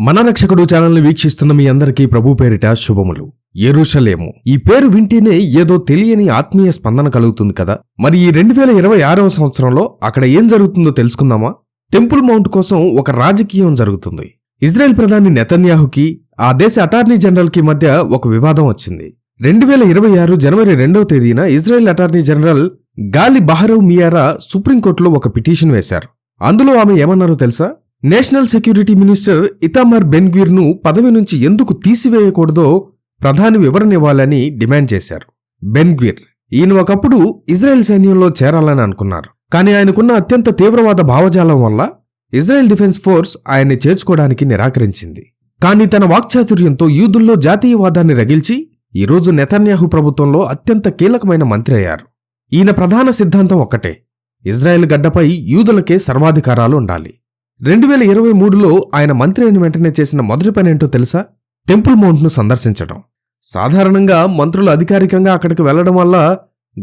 మన రక్షకుడు ఛానల్ని వీక్షిస్తున్న మీ అందరికీ ప్రభు పేరిట శుభములు. ఎరుషలేము. ఈ పేరు వింటేనే ఏదో తెలియని ఆత్మీయ స్పందన కలుగుతుంది కదా. మరి ఈ రెండు వేల ఇరవై ఆరవ సంవత్సరంలో అక్కడ ఏం జరుగుతుందో తెలుసుకుందామా? టెంపుల్ మౌంట్ కోసం ఒక రాజకీయం జరుగుతుంది. ఇజ్రాయెల్ ప్రధాని నెతన్యాహుకి ఆ దేశ అటార్నీ జనరల్కి మధ్య ఒక వివాదం వచ్చింది. రెండు వేల ఇరవై ఆరు జనవరి రెండవ తేదీన ఇజ్రాయెల్ అటార్నీ జనరల్ గాలి బహరవ్ మియారా సుప్రీంకోర్టులో ఒక పిటిషన్ వేశారు. అందులో ఆమె ఏమన్నారో తెలుసా? నేషనల్ సెక్యూరిటీ మినిస్టర్ ఇతామర్ బెన్గ్వీర్ను పదవి నుంచి ఎందుకు తీసివేయకూడదో ప్రధాని వివరణ ఇవ్వాలని డిమాండ్ చేశారు. బెన్గ్వీర్ ఈయన ఒకప్పుడు ఇజ్రాయెల్ సైన్యంలో చేరాలని అనుకున్నారు. కానీ ఆయనకున్న అత్యంత తీవ్రవాద భావజాలం వల్ల ఇజ్రాయెల్ డిఫెన్స్ ఫోర్స్ ఆయన్ని చేర్చుకోవడానికి నిరాకరించింది. కానీ తన వాక్చాతుర్యంతో యూదుల్లో జాతీయవాదాన్ని రగిల్చి ఈరోజు నెతన్యాహు ప్రభుత్వంలో అత్యంత కీలకమైన మంత్రి అయ్యారు. ఈయన ప్రధాన సిద్ధాంతం ఒక్కటే. ఇజ్రాయెల్ గడ్డపై యూదులకే సర్వాధికారాలు ఉండాలి. రెండు వేల ఇరవై మూడులో ఆయన మంత్రి అయిన వెంటనే చేసిన మొదటి పని ఏంటో తెలుసా? టెంపుల్ మౌంట్ను సందర్శించడం. సాధారణంగా మంత్రులు అధికారికంగా అక్కడికి వెళ్ళడం వల్ల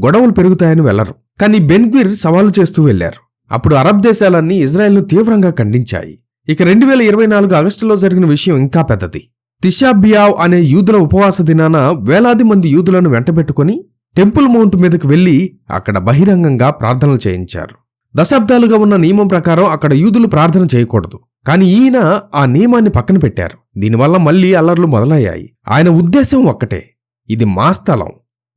గొడవలు పెరుగుతాయని వెళ్ళరు. కానీ బెన్గ్విర్ సవాలు చేస్తూ వెళ్ళారు అప్పుడు అరబ్ దేశాలన్నీ ఇజ్రాయెల్ను తీవ్రంగా ఖండించాయి. ఇక రెండు వేల ఇరవై నాలుగు ఆగస్టులో జరిగిన విషయం ఇంకా పెద్దది. తిషాబియావ్ అనే యూదుల ఉపవాస దినాన వేలాది మంది యూదులను వెంటబెట్టుకుని టెంపుల్ మౌంట్ మీదకు వెళ్ళి అక్కడ బహిరంగంగా ప్రార్థనలు చేయించారు. దశాబ్దాలుగా ఉన్న నియమం ప్రకారం అక్కడ యూదులు ప్రార్థన చేయకూడదు. కానీ ఈయన ఆ నియమాన్ని పక్కన పెట్టారు. దీనివల్ల మళ్ళీ అల్లర్లు మొదలయ్యాయి. ఆయన ఉద్దేశం ఒక్కటే. ఇది మా స్థలం.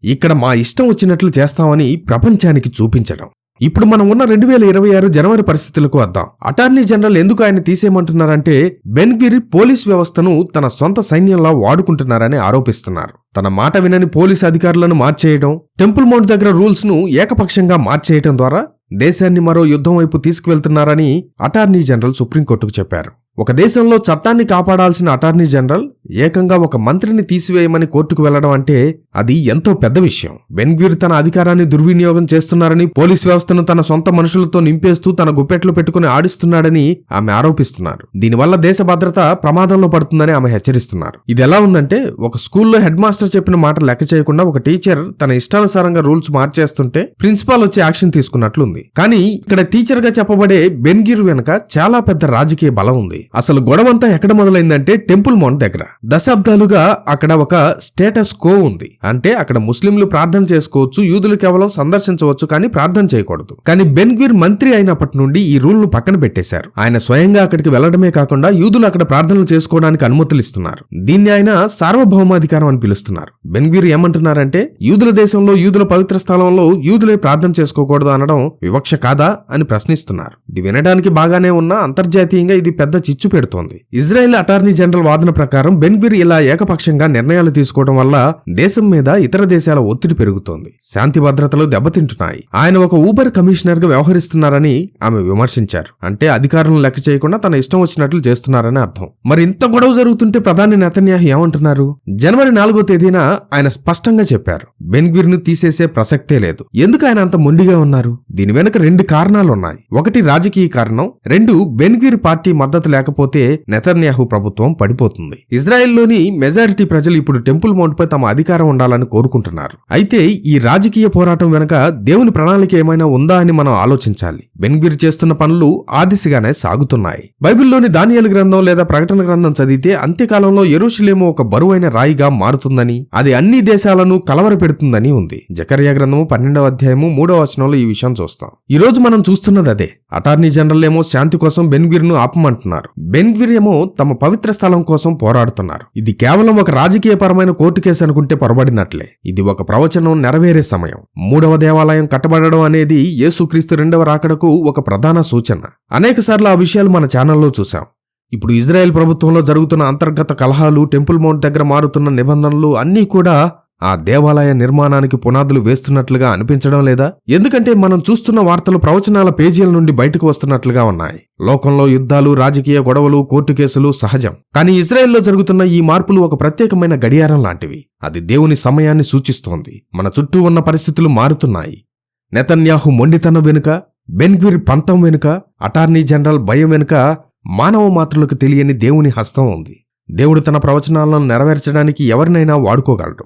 ఇక్కడ మా ఇష్టం వచ్చినట్లు చేస్తామని ప్రపంచానికి చూపించడం. ఇప్పుడు మనం ఉన్న రెండు వేల ఇరవై ఆరు జనవరి పరిస్థితులకు వద్దాం. అటార్నీ జనరల్ ఎందుకు ఆయన తీసేయమంటున్నారంటే బెన్గిర్ పోలీస్ వ్యవస్థను తన సొంత సైన్యంలా వాడుకుంటున్నారని ఆరోపిస్తున్నారు. తన మాట వినని పోలీస్ అధికారులను మార్చేయడం టెంపుల్ మౌంట్ దగ్గర రూల్స్ను ఏకపక్షంగా మార్చేయడం ద్వారా దేశాన్ని మరో యుద్ధం వైపు తీసుకువెళ్తున్నారని అటార్నీ జనరల్ సుప్రీంకోర్టుకు చెప్పారు. ఒక దేశంలో చట్టాన్ని కాపాడాల్సిన అటార్నీ జనరల్ ఏకంగా ఒక మంత్రిని తీసివేయమని కోర్టుకు వెళ్ళడం అంటే అది ఎంతో పెద్ద విషయం. బెన్గ్వీర్ తన అధికారాన్ని దుర్వినియోగం చేస్తున్నారని పోలీస్ వ్యవస్థను తన సొంత మనుషులతో నింపేస్తూ తన గుప్పెట్లు పెట్టుకుని ఆడిస్తున్నాడని ఆమె ఆరోపిస్తున్నారు. దీనివల్ల దేశ భద్రత ప్రమాదంలో పడుతుందని ఆమె హెచ్చరిస్తున్నారు. ఇది ఎలా ఉందంటే ఒక స్కూల్లో హెడ్ మాస్టర్ చెప్పిన మాట లెక్క చేయకుండా ఒక టీచర్ తన ఇష్టానుసారంగా రూల్స్ మార్చేస్తుంటే ప్రిన్సిపాల్ వచ్చి యాక్షన్ తీసుకున్నట్లుంది. కానీ ఇక్కడ టీచర్గా చెప్పబడే బెన్గిర్ వెనుక చాలా పెద్ద రాజకీయ బలం ఉంది. అసలు గొడవంతా ఎక్కడ మొదలైందంటే టెంపుల్ మౌంట్ దగ్గర. దశాబ్దాలుగా అక్కడ ఒక స్టేటస్ కో ఉంది. అంటే అక్కడ ముస్లింలు ప్రార్థన చేసుకోవచ్చు యూదులు కేవలం సందర్శించవచ్చు కానీ ప్రార్థన చేయకూడదు. కానీ బెన్గ్వీర్ మంత్రి అయినప్పటి నుండి ఈ రూల్ను పక్కన పెట్టేశారు. ఆయన స్వయంగా అక్కడికి వెళ్ళడమే కాకుండా యూదులు అక్కడ ప్రార్థనలు చేసుకోవడానికి అనుమతులు ఇస్తున్నారు. దీన్ని ఆయన సార్వభౌమాధికారం అని పిలుస్తున్నారు. బెన్గ్వీర్ ఏమంటున్నారంటే యూదుల దేశంలో యూదుల పవిత్ర స్థలంలో యూదులే ప్రార్థన చేసుకోకూడదు అనడం వివక్ష కాదా అని ప్రశ్నిస్తున్నారు. ఇది వినడానికి బాగానే ఉన్నా అంతర్జాతీయంగా ఇది పెద్ద చిచ్చు పెడుతోంది ఇజ్రాయెల్ అటార్నీ జనరల్ వాదన ప్రకారం బెన్గ్వీర్ ఇలా ఏకపక్షంగా నిర్ణయాలు తీసుకోవడం వల్ల దేశం మీద ఇతర దేశాల ఒత్తిడి పెరుగుతోంది. శాంతి భద్రతలు దెబ్బతింటున్నాయి. ఆయన ఒక ఊబర్ కమిషనర్గా వ్యవహరిస్తున్నారని ఆమె విమర్శించారు. అంటే అధికారులను లెక్క చేయకుండా తన ఇష్టం వచ్చినట్లు చేస్తున్నారని అర్థం. మరి ఇంత గొడవ జరుగుతుంటే ప్రధాని నెతన్యాహు ఏమంటున్నారు? జనవరి నాలుగో తేదీన ఆయన స్పష్టంగా చెప్పారు. బెన్గ్వీర్ను తీసేసే ప్రసక్తే లేదు. ఎందుకు ఆయన అంత మొండిగా ఉన్నారు? దీని వెనుక రెండు కారణాలున్నాయి. ఒకటి రాజకీయ కారణం. రెండు బెన్గ్వీర్ పార్టీ మద్దతు లేకపోతే నెతన్యాహు ప్రభుత్వం పడిపోతుంది. ఇజ్రాయెల్లోని మెజారిటీ ప్రజలు ఇప్పుడు టెంపుల్ మౌంట్పై తమ అధికారం ఉండాలని కోరుకుంటున్నారు. అయితే ఈ రాజకీయ పోరాటం వెనుక దేవుని ప్రణాళిక ఏమైనా ఉందా అని మనం ఆలోచించాలి. బెన్గ్వీర్ చేస్తున్న పనులు ఆ దిశగానే సాగుతున్నాయి. బైబిల్లోని దానియలు గ్రంథం లేదా ప్రకటన గ్రంథం చదివితే అంత్యకాలంలో ఎరుషులేము ఒక బరువైన రాయిగా మారుతుందని అది అన్ని దేశాలను కలవరపెడుతుందని ఉంది. జకర్యా గ్రంథము పన్నెండవ అధ్యాయము మూడవ వచనంలో ఈ విషయం చూస్తాం. ఈ రోజు మనం చూస్తున్నది అదే. అటార్నీ జనరల్ ఏమో శాంతి కోసం బెన్గ్వీర్ను ఆపమంటున్నారు. బెన్గ్వీర్ ఏమో తమ పవిత్ర స్థలం కోసం పోరాడుతున్నారు. ఇది కేవలం ఒక రాజకీయపరమైన కోర్టు కేసు అనుకుంటే పొరబడినట్లే. ఇది ఒక ప్రవచనం నెరవేరే సమయం. మూడవ దేవాలయం కట్టబడడం అనేది యేసుక్రీస్తు రెండవ రాకడకు ఒక ప్రధాన సూచన. అనేకసార్లు ఆ విషయాలు మన ఛానల్లో చూశాం. ఇప్పుడు ఇజ్రాయెల్ ప్రభుత్వంలో జరుగుతున్న అంతర్గత కలహాలు టెంపుల్ మౌంట్ దగ్గర మారుతున్న నిబంధనలు అన్నీ కూడా ఆ దేవాలయ నిర్మాణానికి పునాదులు వేస్తున్నట్లుగా అనిపించడం లేదా? ఎందుకంటే మనం చూస్తున్న వార్తలు ప్రవచనాల పేజీల నుండి బయటకు వస్తున్నట్లుగా ఉన్నాయి. లోకంలో యుద్ధాలు రాజకీయ గొడవలు కోర్టు కేసులు సహజం. కానీ ఇజ్రాయెల్లో జరుగుతున్న ఈ మార్పులు ఒక ప్రత్యేకమైన గడియారం లాంటివి. అది దేవుని సమయాన్ని సూచిస్తోంది. మన చుట్టూ ఉన్న పరిస్థితులు మారుతున్నాయి. నెతన్యాహు మొండితనం వెనుక బెన్గ్విర్ పంతం వెనుక అటార్నీ జనరల్ భయం వెనుక మానవ మాత్రులకు తెలియని దేవుని హస్తం ఉంది. దేవుడు తన ప్రవచనాలను నెరవేర్చడానికి ఎవరినైనా వాడుకోగలడు.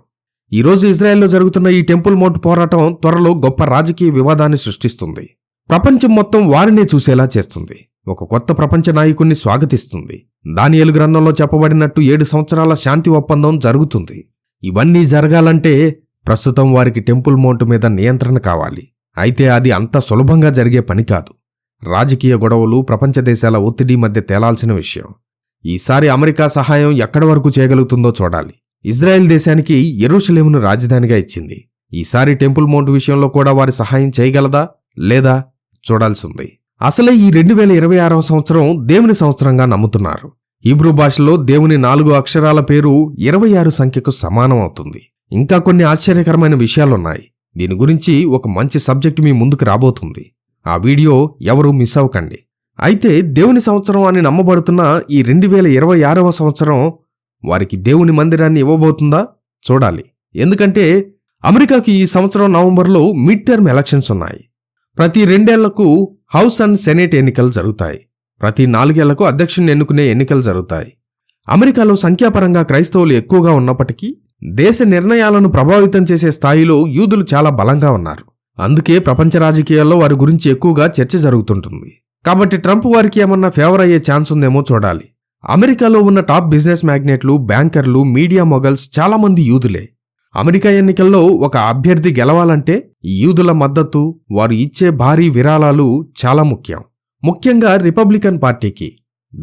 ఈ రోజు ఇజ్రాయెల్లో జరుగుతున్న ఈ టెంపుల్ మౌంట్ పోరాటం త్వరలో గొప్ప రాజకీయ వివాదాన్ని సృష్టిస్తుంది. ప్రపంచం మొత్తం వారినే చూసేలా చేస్తుంది. ఒక కొత్త ప్రపంచ నాయకుణ్ణి స్వాగతిస్తుంది. దానియలు గ్రంథంలో చెప్పబడినట్టు ఏడు సంవత్సరాల శాంతి ఒప్పందం జరుగుతుంది. ఇవన్నీ జరగాలంటే ప్రస్తుతం వారికి టెంపుల్ మౌంట్ మీద నియంత్రణ కావాలి. అయితే అది అంత సులభంగా జరిగే పని కాదు. రాజకీయ గొడవలు ప్రపంచ దేశాల ఒత్తిడి మధ్య తేలాల్సిన విషయం. ఈసారి అమెరికా సహాయం ఎక్కడి వరకు చేయగలుగుతుందో చూడాలి. ఇజ్రాయెల్ దేశానికి ఎరుషలేమును రాజధానిగా ఇచ్చింది. ఈసారి టెంపుల్ మౌంట్ విషయంలో కూడా వారి సహాయం చేయగలదా లేదా చూడాల్సింది. అసలే ఈ రెండు వేల ఇరవై ఆరవ సంవత్సరం దేవుని సంవత్సరంగా నమ్ముతున్నారు. హీబ్రూ భాషలో దేవుని నాలుగు అక్షరాల పేరు ఇరవై ఆరు సంఖ్యకు సమానం అవుతుంది. ఇంకా కొన్ని ఆశ్చర్యకరమైన విషయాలున్నాయి. దీని గురించి ఒక మంచి సబ్జెక్ట్ మీ ముందుకు రాబోతుంది. ఆ వీడియో ఎవరూ మిస్ అవ్వకండి. అయితే దేవుని సంవత్సరం అని నమ్మబడుతున్న ఈ రెండు వేల ఇరవై ఆరవ సంవత్సరం వారికి దేవుని మందిరాన్ని ఇవ్వబోతుందా? చూడాలి. ఎందుకంటే అమెరికాకి ఈ సంవత్సరం నవంబర్లో మిడ్ టర్మ్ ఎలక్షన్స్ ఉన్నాయి. ప్రతి రెండేళ్ళకు హౌస్ అండ్ సెనేట్ ఎన్నికలు జరుగుతాయి. ప్రతి నాలుగేళ్ళకు అధ్యక్షుని ఎన్నుకునే ఎన్నికలు జరుగుతాయి. అమెరికాలో సంఖ్యాపరంగా క్రైస్తవులు ఎక్కువగా ఉన్నప్పటికీ దేశ నిర్ణయాలను ప్రభావితం చేసే స్థాయిలో యూదులు చాలా బలంగా ఉన్నారు. అందుకే ప్రపంచ రాజకీయాల్లో వారి గురించి ఎక్కువగా చర్చ జరుగుతుంటుంది. కాబట్టి ట్రంప్ వారికి ఏమన్నా ఫేవర్ అయ్యే ఛాన్స్ ఉందేమో చూడాలి. అమెరికాలో ఉన్న టాప్ బిజినెస్ మ్యాగ్నెట్లు బ్యాంకర్లు మీడియా మొగల్స్ చాలామంది యూదులే. అమెరికా ఎన్నికల్లో ఒక అభ్యర్థి గెలవాలంటే యూదుల మద్దతు వారు ఇచ్చే భారీ విరాళాలు చాలా ముఖ్యం. ముఖ్యంగా రిపబ్లికన్ పార్టీకి.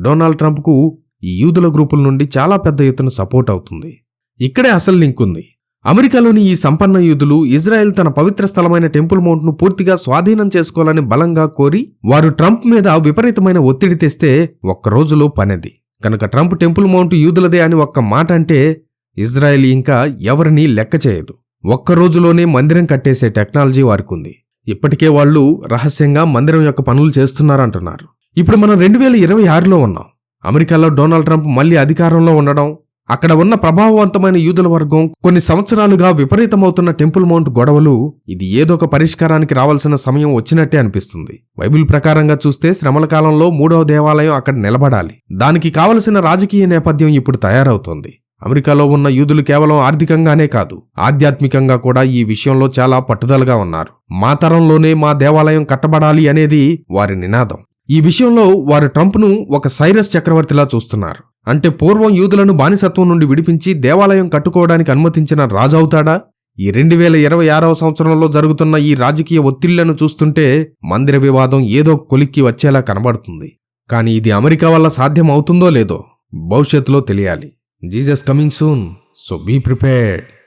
డొనాల్డ్ ట్రంప్కు యూదుల గ్రూపుల నుండి చాలా పెద్ద ఎత్తున సపోర్ట్ అవుతుంది. ఇక్కడే అసలు లింక్ ఉంది. అమెరికాలోని ఈ సంపన్న యూదులు ఇజ్రాయెల్ తన పవిత్ర స్థలమైన టెంపుల్ మౌంట్ను పూర్తిగా స్వాధీనం చేసుకోవాలని బలంగా కోరి వారు ట్రంప్ మీద విపరీతమైన ఒత్తిడి తెస్తే ఒక్క రోజులో పనిది. కనుక ట్రంప్ టెంపుల్ మౌంట్ యూదులదే అని ఒక్క మాట అంటే ఇజ్రాయెల్ ఇంకా ఎవరినీ లెక్క చేయదు. ఒక్క రోజులోనే మందిరం కట్టేసే టెక్నాలజీ వారికి ఉంది ఇప్పటికే వాళ్ళు రహస్యంగా మందిరం యొక్క పనులు చేస్తున్నారంటున్నారు. ఇప్పుడు మనం రెండు వేల ఇరవై ఆరులో ఉన్నాం. అమెరికాలో డొనాల్డ్ ట్రంప్ మళ్ళీ అధికారంలో ఉండడం అక్కడ ఉన్న ప్రభావవంతమైన యూదుల వర్గం కొన్ని సంవత్సరాలుగా విపరీతమవుతున్న టెంపుల్ మౌంట్ గొడవలు ఇది ఏదో ఒక పరిష్కారానికి రావాల్సిన సమయం వచ్చినట్టే అనిపిస్తుంది. బైబిల్ ప్రకారంగా చూస్తే శ్రమల కాలంలో మూడవ దేవాలయం అక్కడ నిలబడాలి. దానికి కావలసిన రాజకీయ నేపథ్యం ఇప్పుడు తయారవుతోంది. అమెరికాలో ఉన్న యూదులు కేవలం ఆర్థికంగానే కాదు ఆధ్యాత్మికంగా కూడా ఈ విషయంలో చాలా పట్టుదలగా ఉన్నారు. మా తరంలోనే మా దేవాలయం కట్టబడాలి అనేది వారి నినాదం. ఈ విషయంలో వారు ట్రంప్ను ఒక సైరస్ చక్రవర్తిలా చూస్తున్నారు. అంటే పూర్వం యూదులను బానిసత్వం నుండి విడిపించి దేవాలయం కట్టుకోవడానికి అనుమతించిన రాజు అవుతాడా ఈ రెండు వేల ఇరవై ఆరవ సంవత్సరంలో జరుగుతున్న ఈ రాజకీయ ఒత్తిళ్ళను చూస్తుంటే మందిర వివాదం ఏదో కొలిక్కి వచ్చేలా కనబడుతుంది. కానీ ఇది అమెరికా వల్ల సాధ్యం అవుతుందో లేదో భవిష్యత్తులో తెలియాలి. Jesus coming soon so be prepared.